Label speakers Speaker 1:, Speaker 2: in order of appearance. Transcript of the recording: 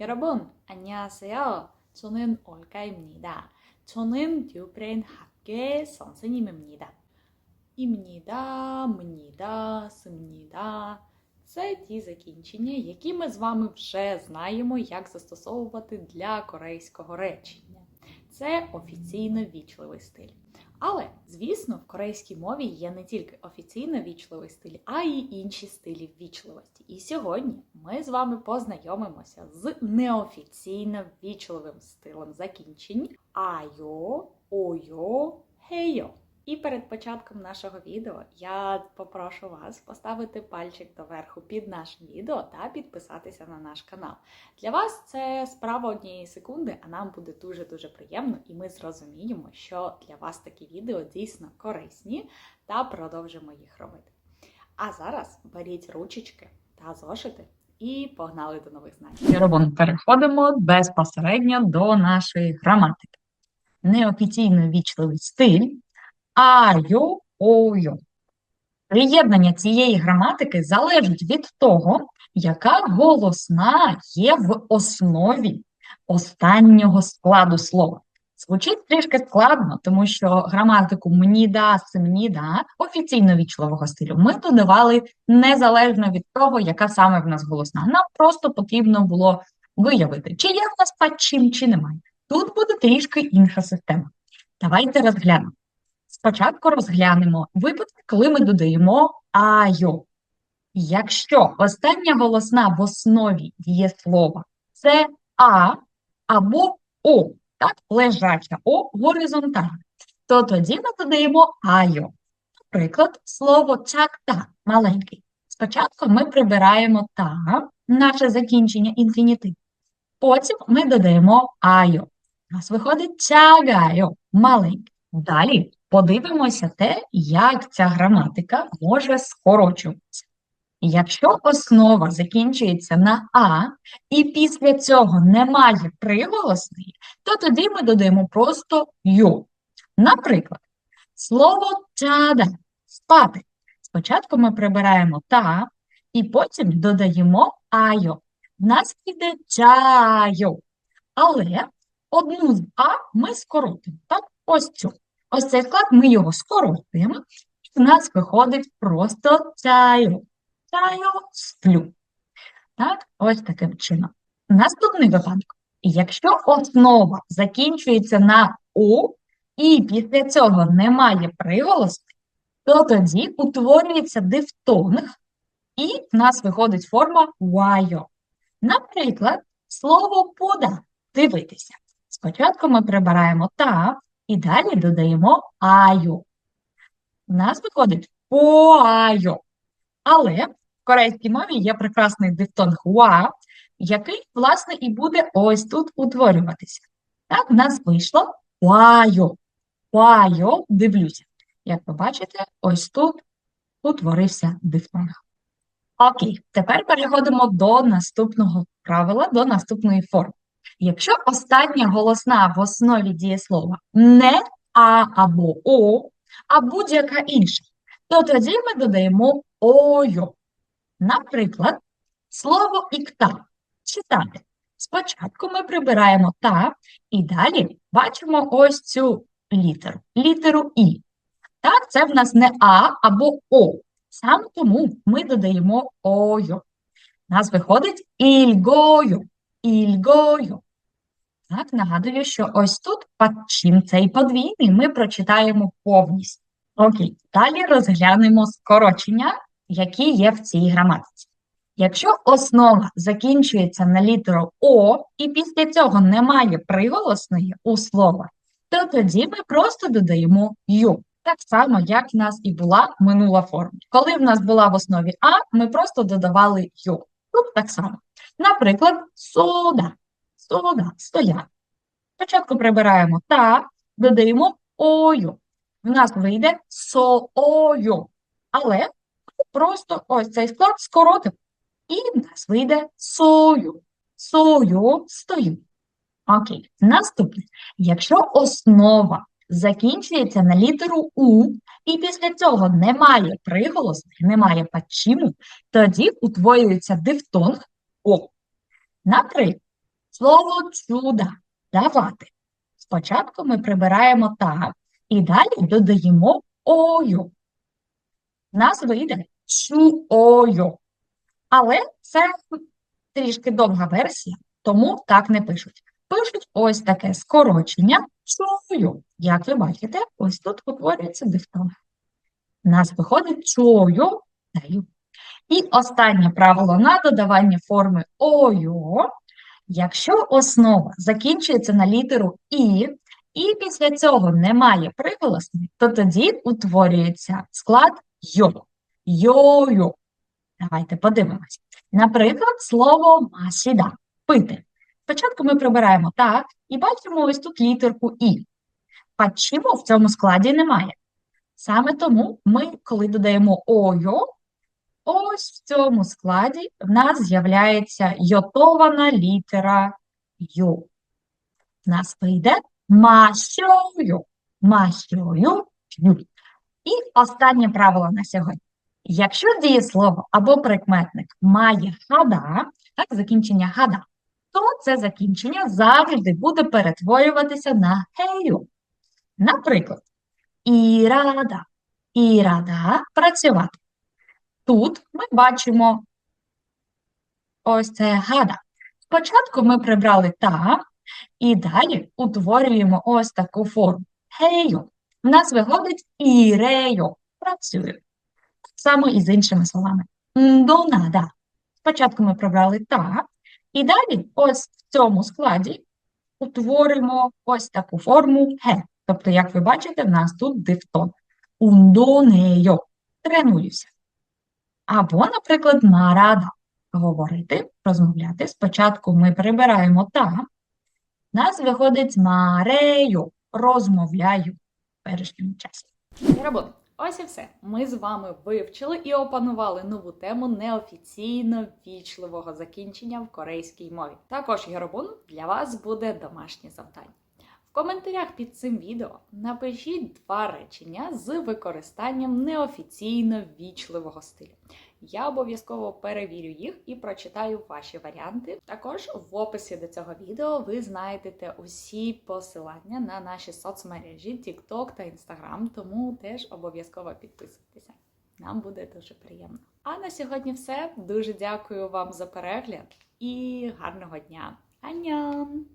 Speaker 1: 여러분, 안녕하세요. 저는 올가입니다. 저는 뉴브레인 학교의 선생님입니다. 입니다, 습니다, 습니다. Це ті закінчення, які ми з вами вже знаємо, як застосовувати для корейського речення. Це офіційно вічливий стиль. Але, звісно, в корейській мові є не тільки офіційно вічливий стиль, а й інші стилі вічливості. І сьогодні ми з вами познайомимося з неофіційно вічливим стилем закінчень айо, ойо, хейо. І перед початком нашого відео я попрошу вас поставити пальчик доверху під нашим відео та підписатися на наш канал. Для вас це справа однієї секунди, а нам буде дуже-дуже приємно, і ми зрозуміємо, що для вас такі відео дійсно корисні та продовжимо їх робити. А зараз беріть ручечки та зошити і погнали до нових знань.
Speaker 2: Йоробон, переходимо безпосередньо до нашої граматики. Неофіційно вічливий стиль айо ойо. Приєднання цієї граматики залежить від того, яка голосна є в основі останнього складу слова. Звучить трішки складно, тому що граматику мніда, семніда офіційно вічливого стилю ми додавали незалежно від того, яка саме в нас голосна. Нам просто потрібно було виявити, чи є в нас падчим, чи немає. Тут буде трішки інша система. Давайте розглянемо. Спочатку розглянемо випадки, коли ми додаємо айо. Якщо остання голосна в основі дієслова це а або о, так, лежача о горизонтальна, то тоді ми додаємо айо. Наприклад, слово чакта маленький. Спочатку ми прибираємо та, наше закінчення інфінітив. Потім ми додаємо айо. У нас виходить чагайо маленький. Далі подивимося те, як ця граматика може скорочуватися. Якщо основа закінчується на А, і після цього немає приголосної, то тоді ми додаємо просто ю. Наприклад, слово чада спати. Спочатку ми прибираємо та, і потім додаємо айо. В нас піде чайо. Але одну з А ми скоротимо. Так, ось цю. Ось цей склад ми його скоротуємо, і в нас виходить просто чаю. Чаю сплю. Так, ось таким чином. Наступний випадок. Якщо основа закінчується на У, і після цього немає приголосу, то тоді утворюється дифтонг, і в нас виходить форма вайо. Наприклад, слово пода дивитися. Спочатку ми прибираємо та, і далі додаємо аю. У нас виходить поайо. Але в корейській мові є прекрасний дифтонг уа, який, власне, і буде ось тут утворюватися. Так, в нас вийшло уайо. Уайо, дивлюся. Як ви бачите, ось тут утворився дифтонг. Окей, тепер переходимо до наступного правила, до наступної форми. Якщо остання голосна в основі дієслова не а або о, а будь-яка інша, то тоді ми додаємо ойо. Наприклад, слово ікта читати. Спочатку ми прибираємо та, і далі бачимо ось цю літеру, літеру І. Так, це в нас не А або О. Саме тому ми додаємо ойо. У нас виходить ільгою, ільгою. Так, нагадую, що ось тут чим цей подвійний ми прочитаємо повністю. Окей, далі розглянемо скорочення, які є в цій граматиці. Якщо основа закінчується на літеру О, і після цього немає приголосної у слова, то тоді ми просто додаємо Ю. Так само, як в нас і була минула форма. Коли в нас була в основі А, ми просто додавали Ю. Тут так само. Наприклад, сода. Сода, стояти. Спочатку прибираємо та, додаємо ою. В нас вийде соою. Але просто ось цей склад скоротимо. І в нас вийде сою. Сою стою. Окей. Наступне. Якщо основа закінчується на літеру У, і після цього немає приголосних, немає падчиму, тоді утворюється дифтонг О. Наприклад, Слово чуда давати. Спочатку ми прибираємо так і далі додаємо ою. Нас вийде чуою. Але це трішки довга версія, тому так не пишуть. Пишуть ось таке скорочення чую. Як ви бачите, ось тут утворюється дифтонг. Нас виходить чую даю. І останнє правило на додавання форми ою. Якщо основа закінчується на літеру І, і після цього немає приголосних, то тоді утворюється склад йо. Йою. Давайте подивимось. Наприклад, слово масіда пити. Спочатку ми прибираємо так і бачимо ось тут літерку І. Чому в цьому складі немає? Саме тому ми, коли додаємо ойо, ось в цьому складі в нас з'являється йотована літера Ю. В нас вийде мащою, мащою, ю. І останнє правило на сьогодні. Якщо дієслово або прикметник має хада, так, закінчення хада, то це закінчення завжди буде перетворюватися на гею. Наприклад, ірада, ірада працювати. Тут ми бачимо ось це гада. Спочатку ми прибрали та, і далі утворюємо ось таку форму. Гею. У нас виходить ірею. Працюю. Так само і з іншими словами. Донада. Спочатку ми прибрали та, і далі ось в цьому складі утворимо ось таку форму ге. Тобто, як ви бачите, в нас тут дифтон. Ундонейо. Тренуюся. Або, наприклад, нарада. Говорити, розмовляти. Спочатку ми прибираємо та. Нас виходить марею. Розмовляю в першому часі.
Speaker 1: Рабон, ось і все. Ми з вами вивчили і опанували нову тему неофіційно вічливого закінчення в корейській мові. Також, Яробун, для вас буде домашнє завдання. Коментарях під цим відео напишіть два речення з використанням неофіційно вічливого стилю. Я обов'язково перевірю їх і прочитаю ваші варіанти. Також в описі до цього відео ви знайдете усі посилання на наші соцмережі TikTok та Instagram, тому теж обов'язково підписуйтеся. Нам буде дуже приємно. А на сьогодні все. Дуже дякую вам за перегляд і гарного дня. Аньон!